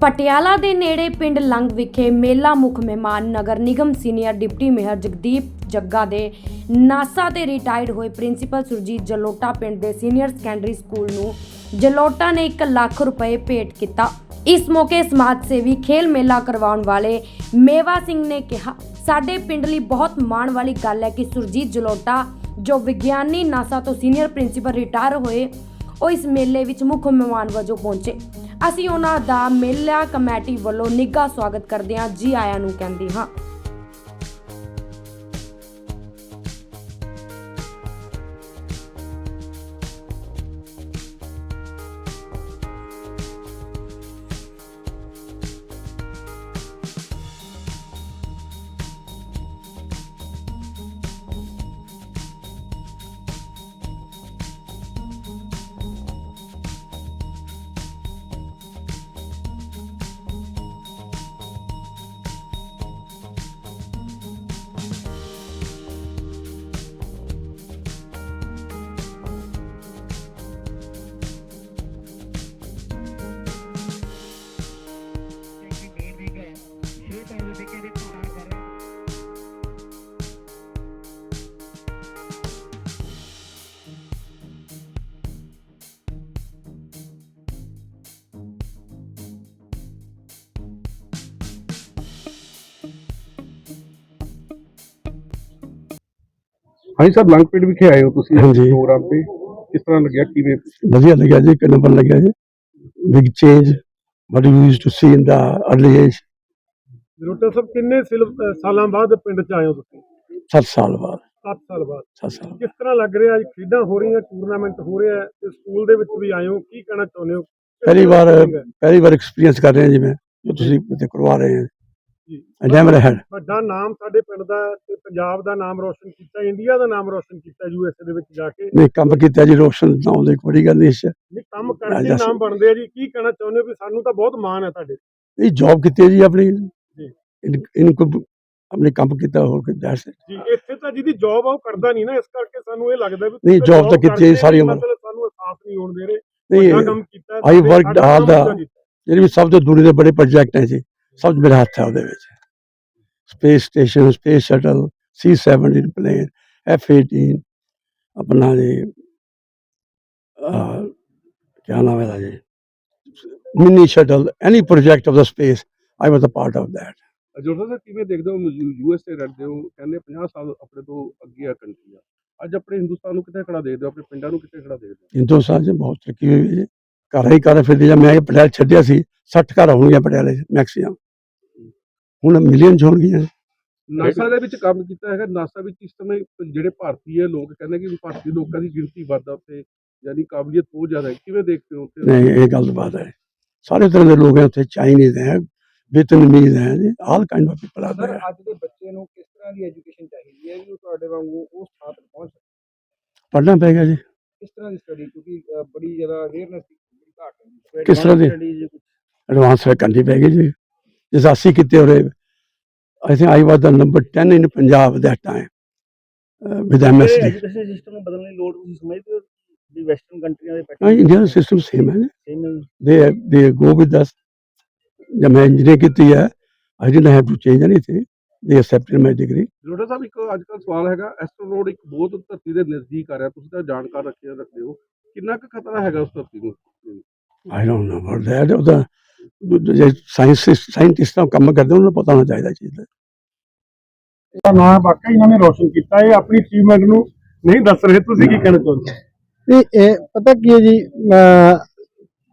ਪਟਿਆਲਾ ਦੇ ਨੇੜੇ ਪਿੰਡ ਲੰਗ ਵਿਖੇ ਮੇਲਾ ਮੁੱਖ ਮਹਿਮਾਨ ਨਗਰ ਨਿਗਮ senior deputy mayor Jagdeep Jagga ਦੇ ਨਾਸਾ ਤੇ ਰਿਟਾਇਰਡ ਹੋਏ ਪ੍ਰਿੰਸੀਪਲ ਸੁਰਜੀਤ ਜਲੋਟਾ ਪਿੰਡ ਦੇ ਸੀਨੀਅਰ ਸੈਕੰਡਰੀ ਸਕੂਲ ਨੂੰ ਜਲੋਟਾ ਨੇ 1 ਲੱਖ ਰੁਪਏ ਭੇਟ ਕੀਤਾ। ਇਸ ਮੌਕੇ ਸਮਾਜ ਸੇਵੀ ਖੇਲ ਮੇਲਾ ਕਰਵਾਉਣ ਵਾਲੇ ਮੇਵਾ ਸਿੰਘ ਨੇ ਕਿਹਾ, ਸਾਡੇ ਪਿੰਡ ਲਈ ਬਹੁਤ ਮਾਣ ਵਾਲੀ ਗੱਲ ਹੈ ਕਿ ਸੁਰਜੀਤ ਜਲੋਟਾ, ਜੋ ਵਿਗਿਆਨੀ ਨਾਸਾ ਤੋਂ ਸੀਨੀਅਰ ਪ੍ਰਿੰਸੀਪਲ ਰਿਟਾਇਰ ਹੋਏ, ਉਹ ਇਸ ਮੇਲੇ ਵਿੱਚ ਮੁੱਖ ਮਹਿਮਾਨ ਵਜੋਂ ਪਹੁੰਚੇ। ਅਸੀਂ ਉਹਨਾਂ ਦਾ ਮੇਲਾ ਕਮੇਟੀ ਵੱਲੋਂ ਨਿੱਘਾ ਸਵਾਗਤ ਕਰਦੇ ਹਾਂ ਜੀ ਆਇਆਂ ਨੂੰ ਕਹਿੰਦੇ ਹਾਂ। ਹਾਂਜੀ ਸਰ ਲੰਗਪੇਟ ਵਿਖੇ ਆਏ ਹੋ ਤੁਸੀਂ ਹਾਂਜੀ। ਪ੍ਰੋਗਰਾਮ ਤੇ। ਕਿਸ ਤਰ੍ਹਾਂ ਲੱਗਿਆ ਕਿਵੇਂ? ਵਧੀਆ ਲੱਗਿਆ ਜੀ ਇੱਕ ਨੰਬਰ ਲੱਗਿਆ ਜੀ। Big change what you used to see in the early age ਰੋਟਾ ਸਾਹਿਬ ਕਿੰਨੇ ਸਿਲ- ਅਹ ਸਾਲਾਂ ਬਾਅਦ ਪਿੰਡ ਚ ਆਏ ਹੋ ਤੁਸੀਂ? 7 ਸਾਲ ਬਾਅਦ। 7 ਸਾਲ ਬਾਅਦ। 7 ਸਾਲ ਕਿਸ ਤਰ੍ਹਾਂ ਲੱਗ ਰਿਹਾ ਅੱਜ ਖੇਡਾਂ ਹੋ ਰਹੀਆਂ ਟੂਰਨਾਮੈਂਟ ਹੋ ਰਿਹਾ ਹੈ ਤੇ ਸਕੂਲ ਦੇ ਵਿੱਚ ਵੀ ਆਏ ਹੋ ਕੀ ਕਹਿਣਾ ਚਾਹੁੰਦੇ ਹੋ? ਪਹਿਲੀ ਵਾਰ? ਪਹਿਲੀ ਵਾਰ ਐਕਸਪੀਰੀਅੰਸ ਕਰ ਰਹੇ ਹਾਂ ਜੀ ਮੈਂ ਜੋ ਤੁਸੀਂ ਇੱਥੇ ਕਰਵਾ ਰਹੇ ਹੋ। Never had ਵੱਡਾ ਨਾਮ ਸਾਡੇ ਪਿੰਡ ਦਾ ਤੇ ਪੰਜਾਬ ਦਾ ਨਾਮ ਰੋਸ਼ਨ ਕੀਤਾ ਇੰਡੀਆ ਦਾ ਨਾਮ ਰੋਸ਼ਨ ਕੀਤਾ ਯੂਐਸਏ ਦੇ ਵਿੱਚ ਜਾ ਕੇ ਨਹੀਂ ਕੰਮ ਕੀਤਾ ਜੀ ਰੋਸ਼ਨ ਨਾਮ ਦੀ ਕੋਈ ਗੱਲ ਨਹੀਂ ਸੀ ਨਹੀਂ ਕੰਮ ਕਰਕੇ। ਨਾਮ ਬਣਦੇ ਆ ਜੀ ਕੀ ਕਹਿਣਾ ਚਾਹੁੰਦੇ ਹੋ ਵੀ ਸਾਨੂੰ ਤਾਂ ਬਹੁਤ ਮਾਣ ਹੈ ਤੁਹਾਡੇ ਇਹ ਜੌਬ ਕੀਤੀ ਹੈ ਜੀ ਆਪਣੀ ਜੀ। ਇਨ ਇनको ਆਪਣੇ ਕੰਮ ਕੀਤਾ ਹੋਰ ਕੋਈ ਦੱਸ ਜੀ ਇੱਥੇ ਤਾਂ ਜਿਹਦੀ ਜੌਬ ਆ ਉਹ ਕਰਦਾ ਨਹੀਂ ਨਾ ਇਸ ਕਰਕੇ ਸਾਨੂੰ ਇਹ ਲੱਗਦਾ ਵੀ ਨਹੀਂ, job ਤਾਂ ਕੀਤੀ ਸਾਰੀ ਨਹੀਂ, ਉਮਰ। ਮਤਲਬ ਸਾਨੂੰ ਅਹਿਸਾਸ ਨਹੀਂ ਹੋਣ ਦੇ ਰਹੇ ਨਹੀਂ ਕੰਮ ਕੀਤਾ ਕੰਮ the- ਵਧੀਆ ਕੀਤਾ। ਜਿਹੜੇ ਵੀ ਸਭ ਤੋਂ ਦੂਰੀ ਦੇ ਬੜੇ ਪ੍ਰੋਜੈਕਟ ਹੈ ਜੀ ਸਭ ਮੇਰਾ ਹੱਥ ਹੈ ਉਹਦੇ ਵਿੱਚ space station space shuttle C17 plane F18 ਆਪਣਾ ਜੀ ਕਿਆ ਨਾਮ ਹੈ ਜੀ? Mini shuttle any project of the space I was a part of that ਜੋੜਾ ਸਾਹਿਬ ਕਿਵੇਂ ਦੇਖਦੇ ਹੋ ਯੂਐਸਏ ਰਹਿੰਦੇ ਹੋ? ਕਹਿੰਦੇ 50 ਸਾਲ ਆਪਣੇ ਤੋਂ ਅੱਗੇ ਆ ਕੰਟਰੀ ਆ। ਅੱਜ ਆਪਣੇ ਹਿੰਦੁਸਤਾਨ ਨੂੰ ਕਿੱਥੇ ਖੜਾ ਦੇਖਦੇ ਹੋ? ਆਪਣੇ ਪਿੰਡਾਂ ਨੂੰ ਕਿੱਥੇ ਖੜਾ ਦੇਖਦੇ ਹੋ? ਹਿੰਦੁਸਤਾਨ 'ਚ ਬਹੁਤ ਤਰੱਕੀ ਹੋਈ ਹੈ ਘਰ ਹੀ ਘਰ ਫਿਰਦੇ ਜਾਂ ਮੈਂ ਇਹ ਪਟਿਆਲੇ ਛੱਡਿਆ ਸੀ 60 ਘਰ ਹੋਣਗੇ ਪਟਿਆਲੇ 'ਚ ਮੈਕਸਿਮਮ ਹੁਣ ਮਿਲੀਅਨ ਹੋਣਗੀਆਂ। ਨਾਸਾ ਦੇ ਵਿੱਚ ਕੰਮ ਕੀਤਾ ਹੈਗਾ। ਨਾਸਾ ਵਿੱਚ ਇਸ ਸਮੇਂ ਜਿਹੜੇ ਭਾਰਤੀ ਹੈ ਲੋਕ ਕਹਿੰਦੇ ਕਿ ਭਾਰਤੀ ਲੋਕਾਂ ਦੀ ਗਿਣਤੀ ਵੱਧਦਾ ਉੱਥੇ ਯਾਨੀ ਕਾਬਲੀਅਤ ਬਹੁਤ ਜ਼ਿਆਦਾ ਹੈ। ਕਿਵੇਂ ਦੇਖਦੇ ਹੋ ਉੱਥੇ? ਨਹੀਂ ਇਹ ਗੱਲ ਬਾਤ ਹੈ। ਸਾਰੇ ਤਰ੍ਹਾਂ ਦੇ ਲੋਕ ਹੈ ਉੱਥੇ ਚਾਈਨੀਜ਼ ਹੈ ਵਿetnamese ਹੈ ਜੀ all kind of people are sir ਅੱਜ ਦੇ ਬੱਚੇ ਨੂੰ ਕਿਸ ਤਰ੍ਹਾਂ ਦੀ ਐਜੂਕੇਸ਼ਨ ਚਾਹੀਦੀ ਹੈ ਕਿ ਉਹ ਤੁਹਾਡੇ ਵਾਂਗੂ ਉਸ ਥਾਂ ਤੱਕ ਪਹੁੰਚ ਸਕੇ ਪੜ੍ਹਨਾ ਪਏਗਾ ਜੀ। ਕਿਸ ਤਰ੍ਹਾਂ ਦੀ ਸਟੱਡੀ ਕਿਉਂਕਿ ਬੜੀ ਜ਼ਿਆਦਾ ਅਵੇਅਰਨੈਸ ਦੀ ਘਾਟ ਹੈ। ਕਿਸ ਤਰ੍ਹਾਂ ਦੀ? ਐਡਵਾਂਸ ਕਰਨੀ ਪੈਗੀ ਜੀ। ਜਿਸ ਅਸੀਂ ਕੀਤੇ ਹੋਰੇ think I was the number 10 in Punjab that time with MSD education system ਨੂੰ ਬਦਲਣ ਦੀ ਲੋੜ ਤੁਸੀਂ ਸਮਝਦੇ ਹੋ ਵੀ ਵੈਸਟਰਨ ਕੰਟਰੀਆਂ ਦੇ ਹਾਂ ਇੰਡੀਆ ਦਾ ਸਿਸਟਮ ਸੇਮ ਹੈ ਸੇਮ ਦੇ ਦੇ ਗੋ ਵਿਦ ਅਸ ਜਦ ਮੈਂ ਇੰਜੀਨੀਅਰ ਕੀਤੀ ਹੈ I didn't have to change anything they accepted my degree ਜੋੜਾ ਸਾਹਿਬ ਇੱਕ ਅੱਜ ਕੱਲ੍ਹ ਸਵਾਲ ਹੈਗਾ ਐਸਟਰੋਨੋਡ ਇੱਕ ਬਹੁਤ ਧਰਤੀ ਦੇ ਨਜ਼ਦੀਕ ਆ ਰਿਹਾ ਤੁਸੀਂ ਤਾਂ ਜਾਣਕਾਰ ਰੱਖਿਆ ਰੱਖਦੇ ਹੋ। ਕਿੰਨਾ ਕੁ ਖਤਰਾ ਹੈਗਾ ਉਸ ਧਰਤੀ ਨੂੰ? I don't know about that ਉਹਦਾ ਜੇ ਸਾਇੰਸ ਸਾਇੰਟਿਸਟਾਂ ਕੰਮ ਕਰਦੇ ਉਹਨਾਂ ਨੂੰ ਪਤਾ ਹੋਣਾ ਚਾਹੀਦਾ ਚੀਜ਼ ਦਾ ਇਹਦਾ ਨਾਮ ਵਾਕਈ ਇਹਨਾਂ ਨੇ ਰੋਸ਼ਨ ਕੀਤਾ ਇਹ ਆਪਣੀ ਅਚੀਵਮੈਂਟ ਨੂੰ ਨਹੀਂ ਦੱਸ ਰਹੇ ਤੁਸੀਂ ਕੀ ਕਹਿਣਾ ਚਾਹੁੰਦੇ? ਨਹੀਂ ਇਹ ਪਤਾ ਕੀ ਹੈ ਜੀ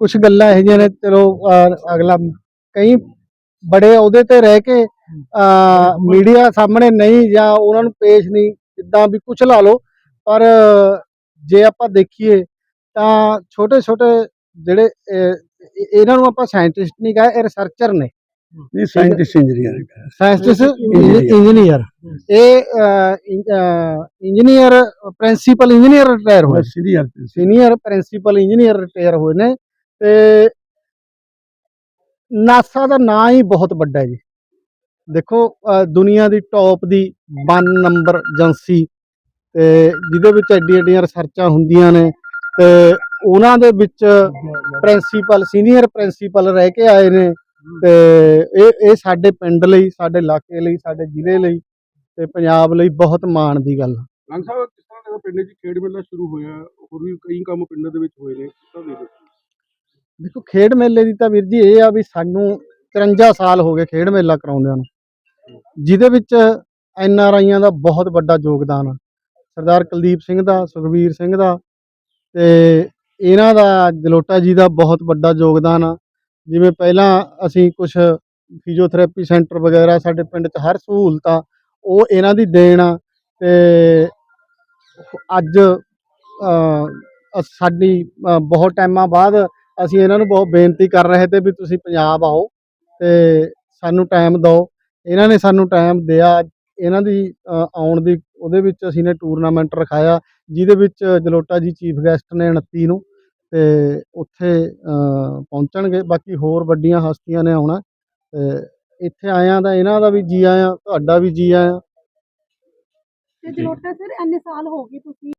ਕੁਝ ਗੱਲਾਂ ਇਹੋ ਜਿਹੀਆਂ ਨੇ ਚਲੋ ਅਗਲਾ ਕਈ ਬੜੇ ਅਹੁਦੇ ਤੇ ਰਹਿ ਕੇ ਮੀਡੀਆ ਸਾਹਮਣੇ ਨਹੀਂ ਜਾਂ ਉਹਨਾਂ ਨੂੰ ਪੇਸ਼ ਨਹੀਂ ਜਿੱਦਾਂ ਵੀ ਕੁਝ ਲਾ ਲਓ ਪਰ ਜੇ ਆਪਾਂ ਦੇਖੀਏ ਤਾਂ ਛੋਟੇ ਛੋਟੇ ਜਿਹੜੇ ਇਹ- ਇਹਨਾਂ ਨੂੰ ਆਪਾਂ ਸਾਇੰਟਿਸਟ ਨਹੀਂ ਕਹਾਂ ਇਹ ਰਿਸਰਚਰ ਨੇ। ਨਹੀਂ scientist engineer scientist Engineer. Engineer ਇਹ ਇੰਜੀਨੀਅਰ ਪ੍ਰਿੰਸੀਪਲ ਇੰਜੀਨੀਅਰ ਰਿਟਾਇਰ ਹੋਏ। Senior senior principal engineer retire ਹੋਏ ਨੇ। ਤੇ ਨਾਸਾ ਦਾ ਨਾਂ ਹੀ ਬਹੁਤ ਵੱਡਾ ਹੈ ਜੀ। ਦੇਖੋ ਅਹ ਦੁਨੀਆ ਦੀ ਟੌਪ ਦੀ 1 ਨੰਬਰ ਏਜੰਸੀ ਤੇ ਜਿਹਦੇ ਵਿੱਚ ਐਡੀ ਐਡੀਆਂ ਰਿਸਰਚਾਂ ਹੁੰਦੀਆਂ ਨੇ ਤੇ ਉਹਨਾਂ ਦੇ ਵਿੱਚ ਪ੍ਰਿੰਸੀਪਲ ਸੀਨੀਅਰ ਪ੍ਰਿੰਸੀਪਲ ਰਹਿ ਕੇ ਆਏ ਨੇ ਤੇ ਇਹ ਇਹ ਸਾਡੇ ਪਿੰਡ ਲਈ ਸਾਡੇ ਇਲਾਕੇ ਲਈ ਸਾਡੇ ਜ਼ਿਲ੍ਹੇ ਲਈ ਤੇ ਪੰਜਾਬ ਲਈ ਬਹੁਤ ਮਾਣ ਦੀ ਗੱਲ। ਲੰਗ ਸਾਹਿਬ ਕਿਸ ਤਰ੍ਹਾਂ ਦਾ ਪਿੰਡ 'ਚ ਖੇਡ ਮੇਲਾ ਸ਼ੁਰੂ ਹੋਇਆ? ਹੋਰ ਵੀ ਕਈ ਕੰਮ ਪਿੰਡਾਂ ਦੇ ਵਿੱਚ ਹੋਏ ਨੇ ਕਿਸ ਤਰ੍ਹਾਂ ਦੇ ਦੇਖੋ ਖੇਡ ਮੇਲੇ ਦੀ ਤਾਂ ਵੀਰ ਜੀ ਇਹ ਆ ਵੀ ਸਾਨੂੰ 53 ਸਾਲ ਹੋ ਗਏ ਖੇਡ ਮੇਲਾ ਕਰਾਉਂਦਿਆਂ ਨੂੰ। ਜਿਹਦੇ ਵਿੱਚ ਐਨ ਆਰ ਆਈਆਂ ਦਾ ਬਹੁਤ ਵੱਡਾ ਯੋਗਦਾਨ ਆ। ਸਰਦਾਰ ਕੁਲਦੀਪ ਸਿੰਘ ਦਾ ਸੁਖਵੀਰ ਸਿੰਘ ਦਾ ਤੇ ਇਹਨਾਂ ਦਾ ਗਲੋਟਾ ਜੀ ਦਾ ਬਹੁਤ ਵੱਡਾ ਯੋਗਦਾਨ ਆ। ਜਿਵੇਂ ਪਹਿਲਾਂ ਅਸੀਂ ਕੁਝ ਫਿਜ਼ੀਓਥੈਰੇਪੀ ਸੈਂਟਰ ਵਗੈਰਾ ਸਾਡੇ ਪਿੰਡ 'ਚ ਹਰ ਸਹੂਲਤ ਆ ਉਹ ਇਹਨਾਂ ਦੀ ਦੇਣ ਆ ਤੇ ਅੱਜ ਅ, ਸਾਡੀ ਬਹੁਤ ਟਾਈਮਾਂ ਬਾਅਦ ਅਸੀਂ ਇਹਨਾਂ ਨੂੰ ਬਹੁਤ ਬੇਨਤੀ ਕਰ ਰਹੇ ਤੇ ਵੀ ਤੁਸੀਂ ਪੰਜਾਬ ਆਓ ਤੇ ਸਾਨੂੰ ਟਾਈਮ ਦਿਓ। ਇਹਨਾਂ ਨੇ ਸਾਨੂੰ ਟਾਈਮ ਦਿਆ ਇਹਨਾਂ ਦੀ ਆਉਣ ਦੀ ਉਹਦੇ ਵਿੱਚ ਅਸੀਂ ਨੇ ਟੂਰਨਾਮੈਂਟ ਰਖਾਇਆ ਜਿਹਦੇ ਵਿੱਚ ਜਲੋਟਾ ਜੀ ਚੀਫ ਗੈਸਟ ਨੇ 29 ਨੂੰ ਤੇ ਉੱਥੇ ਪਹੁੰਚਣਗੇ। ਬਾਕੀ ਹੋਰ ਵੱਡੀਆਂ ਹਸਤੀਆਂ ਨੇ ਆਉਣਾ। ਤੇ ਇੱਥੇ ਆਇਆਂ ਤਾਂ ਇਹਨਾਂ ਦਾ ਵੀ ਜੀ ਆਇਆਂ ਤੁਹਾਡਾ ਵੀ ਜੀ ਆਇਆਂ। ਤੇ ਜਲੋਟਾ ਸਰ ਇੰਨੇ ਸਾਲ ਹੋ ਗਏ ਤੁਸੀਂ